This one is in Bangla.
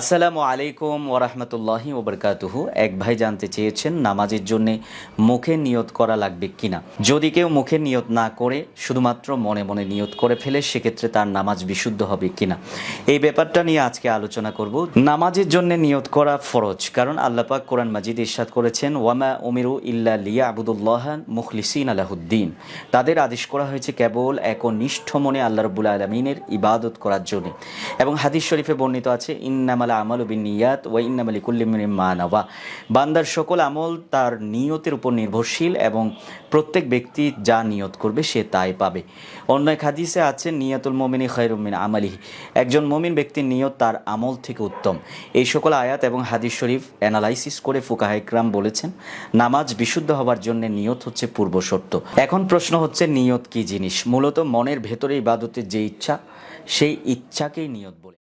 আসসালামু আলাইকুম ওরহমতুল্লাহি ওবরকাতুহু এক ভাই জানতে চেয়েছেন, নামাজের জন্য মুখে নিয়ত করা লাগবে কিনা? যদি কেউ মুখে নিয়ত না করে, শুধুমাত্র মনে মনে নিয়ত করে ফেলে, সেক্ষেত্রে তার নামাজ বিশুদ্ধ হবে কিনা? এই ব্যাপারটা নিয়ে আজকে আলোচনা করব। নামাজের জন্য নিয়ত করা ফরজ, কারণ আল্লাপাক কোরআন মাজিদ ইরশাদ করেছেন, ওয়ামা উমিরু ইল্লা লিয়া আবুদুল্লাহ মুখলিসিন আলাহুদ্দিন তাদের আদেশ করা হয়েছে কেবল একনিষ্ঠ মনে আল্লাহ রবুল আলমিনের ইবাদত করার জন্য। এবং হাদিস শরীফে বর্ণিত আছে ইন্নামালা আমল বিন নিয়াত ওয়া ইন্নামালি কুল্লিমিন মা নাওয়া। বান্দার সকল আমল তার নিয়তের উপর নির্ভরশীল এবং প্রত্যেক ব্যক্তি যা নিয়ত করবে সে তাই পাবে। অন্য এক হাদিসে আছে, নিয়াতুল মমিনী খৈরুমিন আমালিহি। একজন মমিন ব্যক্তির নিয়ত তার আমল থেকে উত্তম। এই সকল আয়াত এবং হাদিস শরীফ অ্যানালাইসিস করে ফুকাহাইকরাম বলেছেন, নামাজ বিশুদ্ধ হবার জন্য নিয়ত হচ্ছে পূর্ব শর্ত। এখন প্রশ্ন হচ্ছে, নিয়ত কি জিনিস? মূলত মনের ভেতরে ইবাদতের যে ইচ্ছা, সেই ইচ্ছাকেই নিয়ত বলে।